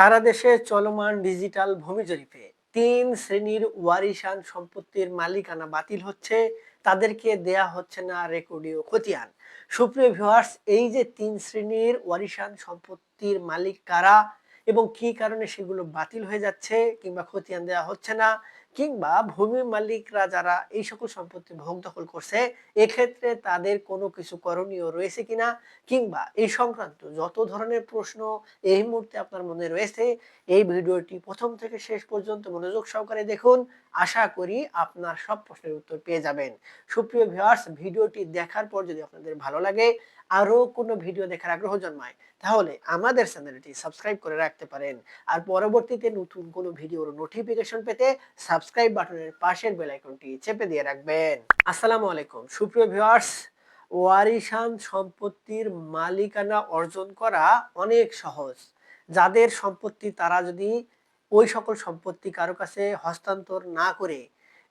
সারা দেশে চলমান ডিজিটাল ভূমি জরিপে তিন শ্রেণির ওয়ারিশান সম্পত্তির মালিকানা বাতিল হচ্ছে, তাদেরকে দেয়া হচ্ছে না রেকর্ডীয় খতিয়ান। সুপ্রিয় ভিউয়ার্স, এই যে তিন শ্রেণির ওয়ারিশান সম্পত্তির মালিক কারা এবং কি কারণে সেগুলো বাতিল হয়ে যাচ্ছে কিংবা খতিয়ান দেয়া হচ্ছে না কিংবা ভূমি মালিকরা যারা এই সকল সম্পত্তি ভোগ দখল করছে, এক্ষেত্রে তাদের কোনো কিছু করণীয় রয়েছে কিনা? কিংবা এই সংক্রান্ত যত ধরনের প্রশ্ন এই মুহূর্তে আপনার মনে রয়েছে, এই ভিডিওটি প্রথম থেকে শেষ পর্যন্ত মনোযোগ সহকারে দেখুন। আশা করি আপনার সব প্রশ্নের উত্তর পেয়ে যাবেন। সুপ্রিয় ভিউয়ার্স ভিডিওটি দেখার পর যদি আপনাদের ভালো লাগে আরও কোনো ভিডিও দেখার আগ্রহ জন্মায়, তাহলে আমাদের চ্যানেলটি সাবস্ক্রাইব করে রাখতে পারেন। আর পরবর্তীতে নতুন কোনো ভিডিওর নোটিফিকেশন পেতে সাবস্ক্রাইব বাটনের পাশের বেল আইকনটি চেপে দিয়ে রাখবেন। আসসালামু আলাইকুম। সুপ্রিয় ভিউয়ার্স ওয়ারিশান সম্পত্তির মালিকানা অর্জন করা অনেক সহজ। যাদের সম্পত্তি তারা যদি ওই সকল সম্পত্তি কারও কাছে হস্তান্তর না করে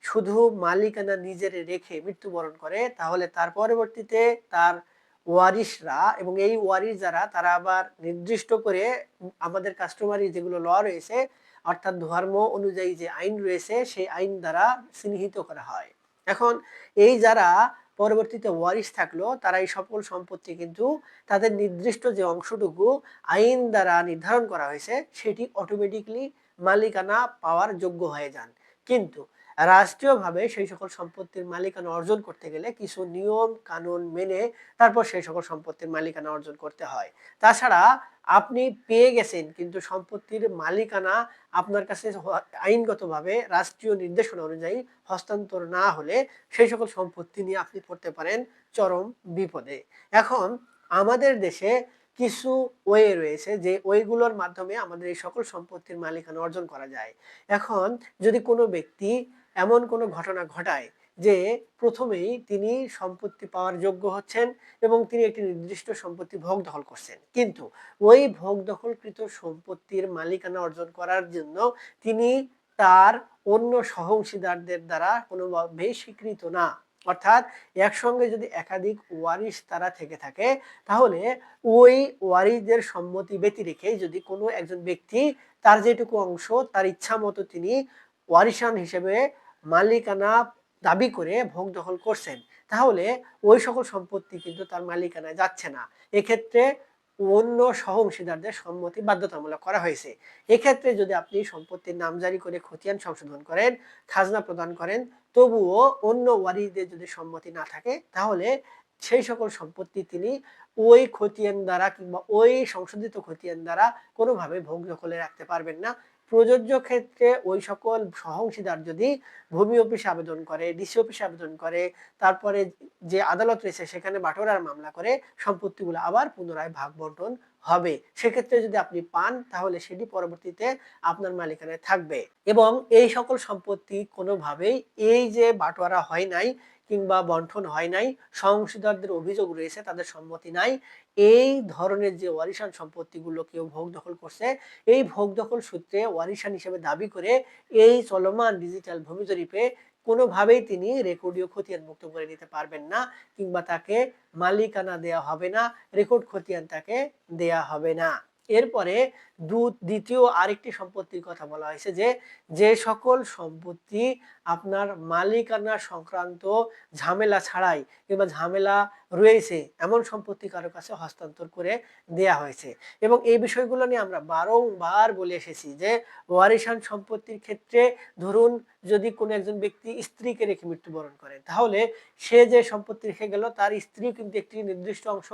শুধু মালিকানা নিজের রেখে মৃত্যুবরণ করে, তাহলে তার পরবর্তীতে তার ওয়ারিশরা এবং এই ওয়ারিশ যারা তারা আবার নির্দিষ্ট করে আমাদের কাস্টমারি যেগুলো ল রয়েছে, অর্থাৎ ধর্ম অনুযায়ী যে আইন রয়েছে, সেই আইন দ্বারা চিহ্নিত করা হয়। এখন এই যারা পরবর্তীতে ওয়ারিশ থাকল, তারা এই সকল সম্পত্তি কিন্তু তাদের নির্দিষ্ট যে অংশটুকু আইন দ্বারা নির্ধারণ করা হয়েছে, সেটি অটোমেটিকলি মালিকানা পাওয়ার যোগ্য হয়ে যান। কিন্তু রাষ্ট্রীয়ভাবে সেই সকল সম্পত্তির মালিকানা অর্জন করতে গেলে কিছু নিয়ম, কানুন মেনে তারপর সেই সকল সম্পত্তির মালিকানা অর্জন করতে হয়। তাছাড়া আপনি পেয়ে গেছেন, কিন্তু সম্পত্তির মালিকানা আপনার কাছে আইনগতভাবে রাষ্ট্রীয় নির্দেশনা অনুযায়ী হস্তান্তর না হলে সেই সকল সম্পত্তি নিয়ে আপনি পড়তে পারেন চরম বিপদে। এখন আমাদের দেশে কিছু ওয়ে রয়েছে যে ওয়েগুলোর মাধ্যমে আমাদের এই সকল সম্পত্তির মালিকানা অর্জন করা যায়। এখন যদি কোনো ব্যক্তি এমন কোনো ঘটনা ঘটায় যে প্রথমেই তিনি সম্পত্তি পাওয়ার যোগ্য হচ্ছেন এবং তিনি একটি নির্দিষ্ট সম্পত্তি ভোগ দখল করছেন। কিন্তু ওই ভোগ দখলকৃত সম্পত্তির মালিকানা অর্জন করার জন্য তিনি তার অন্য সহংশীদারদের দ্বারা কোনোভাবেই স্বীকৃত না। অর্থাৎ একসঙ্গে যদি একাধিক ওয়ারিশ তারা থেকে থাকে, তাহলে ওই ওয়ারিশদের সম্মতি ব্যতি রেখে যদি কোনো একজন ব্যক্তি তার যেটুকু অংশ তার ইচ্ছা মতো তিনি ওয়ারিশান হিসেবে মালিকানা দাবি করে ভোগ দখল করছেন। তাহলে ওই সকল সম্পত্তি কিন্তু তার মালিকানায় যাচ্ছে না। এক্ষেত্রে অন্য সহ অংশীদারদের সম্মতি বাধ্যতামূলক করা হয়েছে। এক্ষেত্রে যদি আপনি সম্পত্তির নাম জারি করে খতিয়ান সংশোধন করেন, খাজনা প্রদান করেন, তবুও অন্য ওয়ারিদের যদি সম্মতি না থাকে, তাহলে সেই সকল সম্পত্তি তিনি ওই খতিয়ান দ্বারা কিংবা ওই সংশোধিত খতিয়ান দ্বারা কোনোভাবে ভোগ দখলে রাখতে পারবেন না। প্রযোজ্য ক্ষেত্রে ওই সকল সহংশীদার যদি ভূমি অফিসে আবেদন করে, ডিসি অফিসে আবেদন করে, তারপরে যে আদালত রয়েছে সেখানে বাটোয়ারার মামলা করে, সম্পত্তিগুলো আবার পুনরায় ভাগ বন্টন হবে। সেক্ষেত্রে যদি আপনি পান, তাহলে সেটি পরবর্তীতে আপনার মালিকানায় থাকবে। এবং এই সকল সম্পত্তি কোনোভাবেই এই যে বাটোয়ারা হয় নাই কিংবা বন্টন হয় নাই সংশোধকদের অভিযোগ রয়েছে, তাদের সম্মতি নাই। এই ধরনের যে ওয়ারিশান সম্পত্তিগুলো কেউ ভোগ দখল করছে, এই ভোগ দখল সূত্রে ওয়ারিশান হিসেবে দাবি করে এই চলমান ডিজিটাল ভূমি জরিপে কোনোভাবেই তিনি রেকর্ডীয় খতিয়ান মুক্ত করে নিতে পারবেন না, কিংবা তাকে মালিকানা দেয়া হবে না, রেকর্ড খতিয়ান তাকে দেয়া হবে না। এরপরে দ্বিতীয় আরেকটি সম্পত্তির কথা বলা হয়েছে যে যে সকল সম্পত্তি আপনার মালিকানা সংক্রান্ত ঝামেলা ছাড়াই কিংবা ঝামেলা রয়েছে, এমন সম্পত্তি কারও কাছে হস্তান্তর করে দেয়া হয়েছে। এবং এই বিষয়গুলো নিয়ে আমরা বারংবার বলে এসেছি যে, ওয়ারিশান সম্পত্তির ক্ষেত্রে ধরুন যদি কোনো একজন ব্যক্তি স্ত্রীকে রেখে মৃত্যুবরণ করে, তাহলে সে যে সম্পত্তি রেখে গেল, তার স্ত্রী কিন্তু একটি নির্দিষ্ট অংশ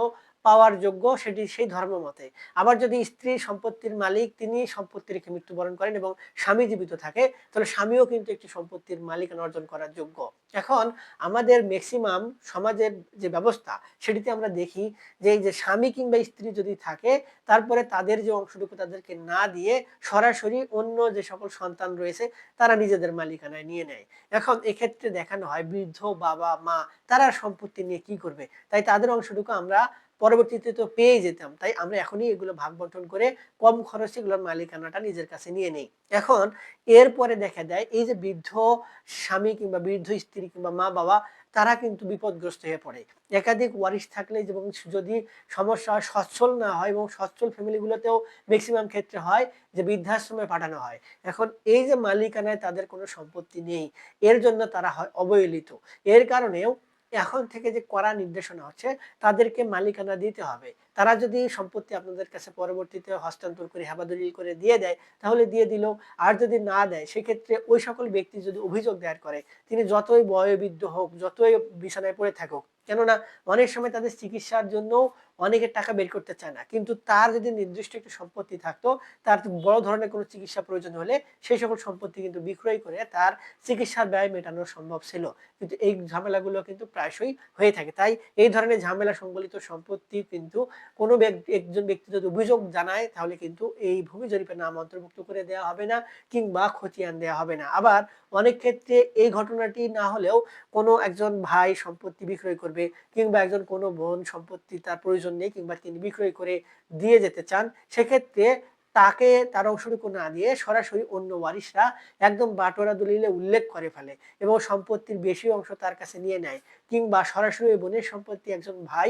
পাওয়ার যোগ্য সেটি সেই ধর্ম মতে। আবার যদি স্ত্রী সম্পত্তির মালিক, তিনি সম্পত্তি রেখে মৃত্যুবরণ করেন এবং স্বামী জীবিত থাকে, তাহলে স্বামীও কিন্তু একটি সম্পত্তির মালিকানা অর্জন করার যোগ্য। এখন আমাদের ম্যাক্সিমাম সমাজের যে ব্যবস্থা, সেটিতে আমরা দেখি যে এই যে স্বামী কিংবা স্ত্রী যদি থাকে, তারপরে তাদের যে অংশটুকু তাদেরকে না দিয়ে সরাসরি অন্য যে সকল সন্তান রয়েছে, তারা নিজেদের মালিকানায় নিয়ে নেয়। এখন এক্ষেত্রে দেখানো হয় বৃদ্ধ বাবা, মা, তারা সম্পত্তি নিয়ে কি করবে? তাই তাদের অংশটুকু আমরা পরবর্তীতে তো পেয়ে যেতাম। তাই আমরা এখনই এগুলো ভাগ বন্টন করে কম খরচে এগুলোর মালিকানাটা নিজের কাছে নিয়ে নেই। এখন এরপরে দেখা যায় এই যে বৃদ্ধ স্বামী কিংবা বৃদ্ধ স্ত্রী কিংবা মা বাবা, তারা কিন্তু বিপদগ্রস্ত হয়ে পড়ে। একাধিক ওয়ারিশ থাকলে এবং যদি সমস্যা হয়, সচ্ছল না হয় এবং সচ্ছল ফ্যামিলিগুলোতেও ম্যাক্সিমাম ক্ষেত্রে হয় যে বৃদ্ধাশ্রমে পাঠানো হয়। এখন এই যে মালিকানায় তাদের কোনো সম্পত্তি নেই, এর জন্য তারা হয় অবহেলিত। এর কারণেও এখন থেকে যে করা নির্দেশনা হচ্ছে তাদেরকে মালিকানা দিতে হবে। তারা যদি সম্পত্তি আপনাদের কাছে পরবর্তীতে হস্তান্তর করে হেবাদলিল করে দিয়ে দেয়, তাহলে দিয়ে দিল আর যদি না দেয়, সেক্ষেত্রে ওই সকল ব্যক্তি যদি অভিযোগ দায়ের করে, তিনি যতই বয়োবৃদ্ধ হোক, যতই বিছানায় পড়ে থাকুক, কেননা অনেক সময় তাদের চিকিৎসার জন্য অনেকের টাকা বের করতে চায় না। কিন্তু তার যদি নির্দিষ্ট একটি সম্পত্তি থাকতো, তার বড় ধরনের কোনো চিকিৎসা প্রয়োজন হলে সেই সকল সম্পত্তি কিন্তু বিক্রয় করে তার চিকিৎসার ব্যয় মেটানো সম্ভব ছিল। কিন্তু এই ঝামেলাগুলো কিন্তু প্রায়শই হয়ে থাকে। তাই এই ধরনের ঝামেলা সংবলিত সম্পত্তি কিন্তু কোনো ব্যক্তি একজন ব্যক্তি যদি অভিযোগ জানায়, তাহলে কিন্তু এই ভূমি জরিপের নাম অন্তর্ভুক্ত করে দেওয়া হবে না কিংবা খতিয়ান দেওয়া হবে না। আবার অনেক ক্ষেত্রে এই ঘটনাটি না হলেও কোনো একজন ভাই সম্পত্তি বিক্রয় করবে কিংবা একজন কোনো বোন সম্পত্তি তার প্রয়োজন নেই কিংবা তিনি বিক্রয় করে দিয়ে যেতে চান, সেক্ষেত্রে তাকে তার অংশটুকু না দিয়ে সরাসরি অন্য ওয়ারিশরা একদম বাটোরা দলিলে উল্লেখ করে ফেলে এবং সম্পত্তির বেশি অংশ তার কাছে নিয়ে নেয় কিংবা সরাসরি বোনের সম্পত্তি একজন ভাই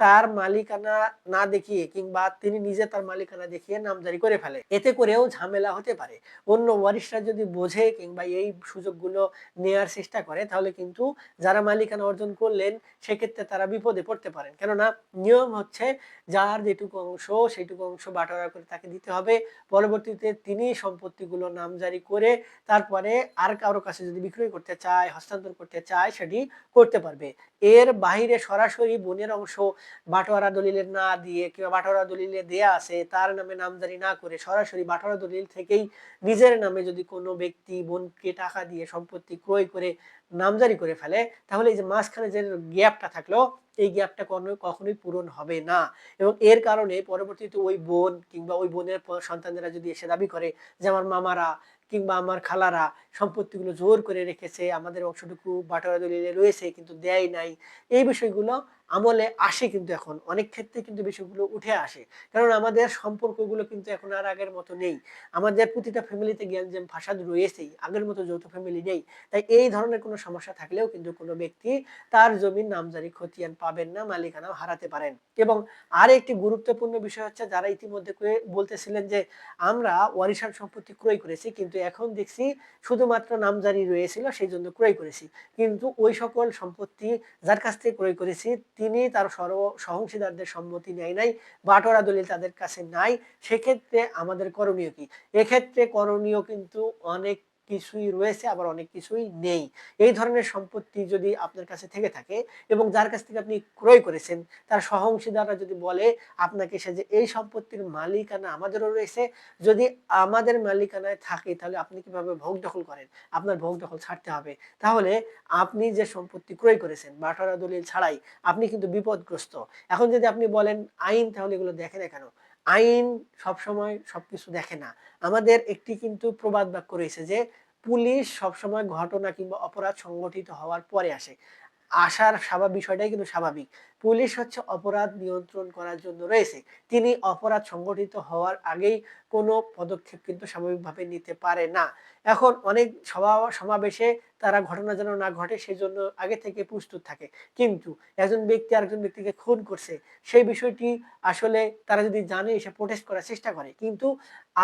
তার মালিকানা না দেখিয়ে কিংবা তিনি নিজে তার মালিকানা দেখিয়ে নামজারি করে ফেলে। এতে করেও ঝামেলা হতে পারে। অন্য ওয়ারিশরা যদি বোঝে কিংবা এই সুযোগগুলো নেয়ার চেষ্টা করে, তাহলে কিন্তু যারা মালিকানা অর্জন করলেন, সেক্ষেত্রে তারা বিপদে পড়তে পারেন। কেননা নিয়ম হচ্ছে, যার যেটুকু অংশ, সেইটুকু অংশ বাটোয়ারা করে তাকে দিতে হবে। পরবর্তীতে তিনি সম্পত্তিগুলো নামজারি করে তারপরে আর কারও কাছে যদি বিক্রয় করতে চায়, হস্তান্তর করতে চায়, সেটি করতে পারবে। এর বাহিরে সরাসরি বোনের অংশ বাটোয়ারা দলিলে না দিয়ে কিংবা বাটোয়ারা দলিলে দেয়া আছে, তার নামে নামজারি না করে সরাসরি বাটোয়ারা দলিল থেকেই নিজের নামে যদি কোনো ব্যক্তি বোনকে টাকা দিয়ে সম্পত্তি ক্রয় করে নামজারি করে ফেলে, তাহলে এই যে মাঝখানে যে গ্যাপটা থাকল, এই গ্যাপটা কখনোই পূরণ হবে না। এবং এর কারণে পরবর্তীতে ওই বোন কিংবা ওই বোনের সন্তানেরা যদি এসে দাবি করে যে আমার মামারা কিংবা আমার খালারা সম্পত্তিগুলো জোর করে রেখেছে, আমাদের অংশটুকু বাটোয়ারা দলিলে রয়েছে কিন্তু দেয় নাই, এই বিষয়গুলো আমলে আসে কিন্তু এখন। অনেক ক্ষেত্রে কিন্তু বিষয়গুলো উঠে আসে। কারণ আমাদের সম্পর্কগুলো কিন্তু এখন আর আগের মতো নেই। আমাদের প্রতিটা ফ্যামিলিতে জ্ঞান যে ফাসাদ রয়েছেই। আগের মতো যৌথ ফ্যামিলি নেই। তাই এই ধরনের কোনো সমস্যা থাকলেও কিন্তু কোনো ব্যক্তি তার জমির নামজারি খতিয়ান পাবেন না, মালিকানাও হারাতে পারেন। এবং আর একটি গুরুত্বপূর্ণ বিষয় হচ্ছে, যারা ইতিমধ্যে বলতেছিলেন যে, আমরা ওয়ারিশান সম্পত্তি ক্রয় করেছি, কিন্তু এখন দেখছি শুধুমাত্র নামজারি রয়েছিল সেই জন্য ক্রয় করেছি। কিন্তু ওই সকল সম্পত্তি যার কাছ থেকে ক্রয় করেছি তিনি তার সর্ব সহংসীদারদের সম্মতি নেয় নাই, বাটোয়ারা দলিল তাদের কাছে নাই। সেক্ষেত্রে আমাদের করণীয় কি? এক্ষেত্রে করণীয় কিন্তু অনেক কিছুই রয়েছে, আবার অনেক কিছুই নেই। এই ধরনের সম্পত্তি যদি আপনার কাছে থেকে থাকে এবং যার কাছ থেকে আপনি ক্রয় করেছেন, তার সহংশীদাররা যদি বলে, আপনাকে সে যে এই সম্পত্তির মালিকানা আমাদেরও রয়েছে, যদি আমাদের মালিকানায় থাকে, তাহলে আপনি কীভাবে ভোগ দখল করেন? আপনার ভোগ দখল ছাড়তে হবে। তাহলে আপনি যে সম্পত্তি ক্রয় করেছেন বাটারা দলিল ছাড়াই, আপনি কিন্তু বিপদগ্রস্ত। এখন যদি আপনি বলেন, আইন তাহলে এগুলো দেখে না কেন? আইন সবসময় সবকিছু দেখে না। আমাদের একটি কিন্তু প্রবাদ বাক্য রয়েছে যে, পুলিশ সবসময় ঘটনা কিংবা অপরাধ সংগঠিত হওয়ার পরে আসে। আসার স্বাভাবিক, বিষয়টাই কিন্তু স্বাভাবিক। পুলিশ হচ্ছে অপরাধ নিয়ন্ত্রণ করার জন্য রয়েছে। তিনি অপরাধ সংগঠিত হওয়ার আগেই কোনো পদক্ষেপ কিন্তু স্বাভাবিকভাবে নিতে পারে না। এখন অনেক সভা সমাবেশে তারা ঘটনা যেন না ঘটে সেই জন্য আগে থেকে প্রস্তুত থাকে। কিন্তু একজন ব্যক্তি আরেকজন ব্যক্তিকে খুন করছে, সেই বিষয়টি আসলে তারা যদি জানে এসে প্রোটেস্ট করার চেষ্টা করে, কিন্তু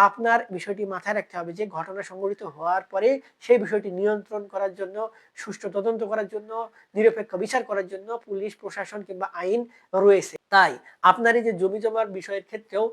আপনার বিষয়টি মাথায় রাখতে হবে যে ঘটনা সংঘটিত হওয়ার পরে সেই বিষয়টি নিয়ন্ত্রণ করার জন্য, সুষ্ঠু তদন্ত করার জন্য, নিরপেক্ষ বিচার করার জন্য পুলিশ, প্রশাসন কিংবা আইন রয়েছে। তাই আপনার এই যে জমি জমার বিষয়ের ক্ষেত্রেও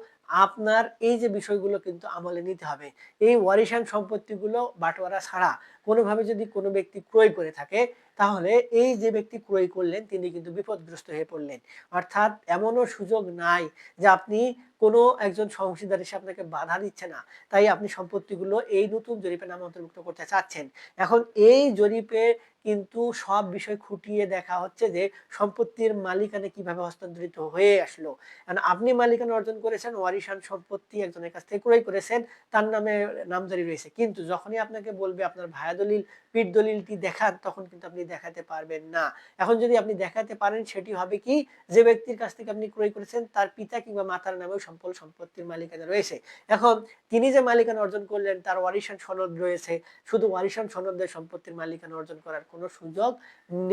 আপনার এই যে বিষয়গুলো কিন্তু আমলে নিতে হবে। এই ওয়ারিশান সম্পত্তিগুলো বাটোয়ারা ছাড়া কোনোভাবে যদি কোনো ব্যক্তি ক্রয় করে থাকে, তাহলে এই যে ব্যক্তি ক্রয় করলেন, তিনি কিন্তু বিপদগ্রস্ত হয়ে পড়লেন। অর্থাৎ এমনও সুযোগ নাই যে আপনি কোনো একজন সংশীদার এসে আপনাকে বাধা দিচ্ছে না। তাই আপনি সম্পত্তিগুলো এই নতুন জরিপে নাম অন্তর্ভুক্ত করতে চাচ্ছেন। এখন এই জরিপে কিন্তু সব বিষয় খুঁটিয়ে দেখা হচ্ছে যে সম্পত্তির মালিকানা কীভাবে হস্তান্তরিত হয়ে আসলো। কারণ আপনি মালিকানা অর্জন করেছেন, ওয়ারিশান সম্পত্তি একজনের কাছ থেকে ক্রয় করেছেন, তার নামে নামজারি রয়েছে। কিন্তু যখনই আপনাকে বলবে, আপনার ভায়া দলিল পিঠ দলিলটি দেখান তখন কিন্তু আপনি দেখাতে পারবেন না। এখন যদি আপনি দেখাতে পারেন, সেটি হবে কি, যে ব্যক্তির কাছ থেকে আপনি ক্রয় করেছেন, তার পিতা কিংবা মাতার নামেও সম্পদ সম্পত্তির মালিকানা রয়েছে। এখন তিনি যে মালিকানা অর্জন করলেন, তার ওয়ারিশান সনদ রয়েছে। শুধু ওয়ারিশান সনদের সম্পত্তির মালিকানা অর্জন করার কোনো সুযোগ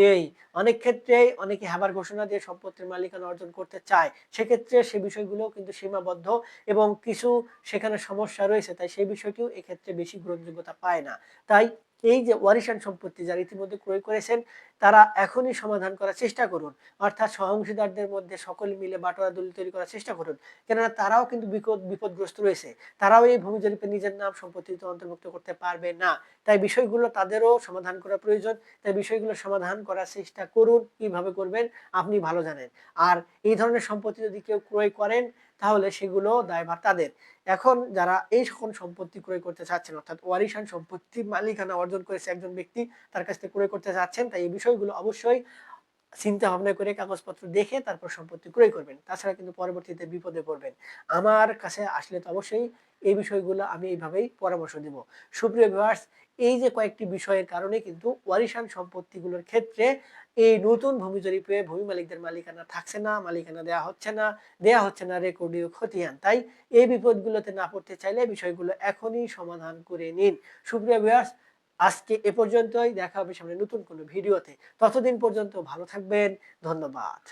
নেই। অনেক ক্ষেত্রে অনেকে হ্যাবার ঘোষণা দিয়ে সম্পত্তির মালিকানা অর্জন করতে চায়। সেক্ষেত্রে সে বিষয়গুলো কিন্তু সীমাবদ্ধ এবং কিছু সেখানে সমস্যা রয়েছে, তাই সেই বিষয়টিও এক্ষেত্রে বেশি গ্রহণযোগ্যতা পায় না। তাই এই যে ওয়ারিশান সম্পত্তি যারা ইতিমধ্যে ক্রয় করেছেন, তারা এখনই সমাধান করার চেষ্টা করুন। অর্থাৎ সহংশীদারদের মধ্যে সকলে মিলে বাটোয়ারা দলিল তৈরি করার চেষ্টা করুন। কেননা তারাও কিন্তু বিপদ, বিপদগ্রস্ত রয়েছে। তারাও এই ভূমি জরিপে নিজের নাম সম্পত্তিতে অন্তর্ভুক্ত করতে পারবে না। তাই বিষয়গুলো তাদেরও সমাধান করা প্রয়োজন। তাই বিষয়গুলো সমাধান করার চেষ্টা করুন। কীভাবে করবেন, আপনি ভালো জানেন। আর এই ধরনের সম্পত্তি যদি কেউ ক্রয় করেন তাহলে সেগুলো দায়ভার তাদের। এখন যারা এই সকল সম্পত্তি ক্রয় করতে চাচ্ছেন, অর্থাৎ ওয়ারিশান সম্পত্তি মালিকানা অর্জন করেছে একজন ব্যক্তি, তার কাছ থেকে ক্রয় করতে চাচ্ছেন, তাই এই বিষয়গুলো অবশ্যই চিন্তা ভাবনা করে কাগজপত্র দেখে তারপর সম্পত্তি ক্রয় করবেন। তাছাড়া কিন্তু পরবর্তীতে বিপদে পড়বেন। আমার কাছে আসলে তো অবশ্যই এই বিষয়গুলো আমি এইভাবেই পরামর্শ দিব। সুপ্রিয় ভিউয়ার্স এই যে কয়েকটি বিষয়ের কারণে কিন্তু ওয়ারিশান সম্পত্তিগুলোর ক্ষেত্রে এই নতুন ভূমি জরিপে ভূমি মালিকদের মালিকানা থাকছে না, মালিকানা দেয়া হচ্ছে না, দেয়া হচ্ছে না, রেকর্ডীয় খতিয়ান তাই এই বিপদগুলোতে না পড়তে চাইলে বিষয়গুলো এখনই সমাধান করে নিন। সুপ্রিয় ভিউয়ার্স আজকে এ পর্যন্তই। দেখা হবে সামনে নতুন কোনো ভিডিওতে। ততদিন পর্যন্ত ভালো থাকবেন। ধন্যবাদ।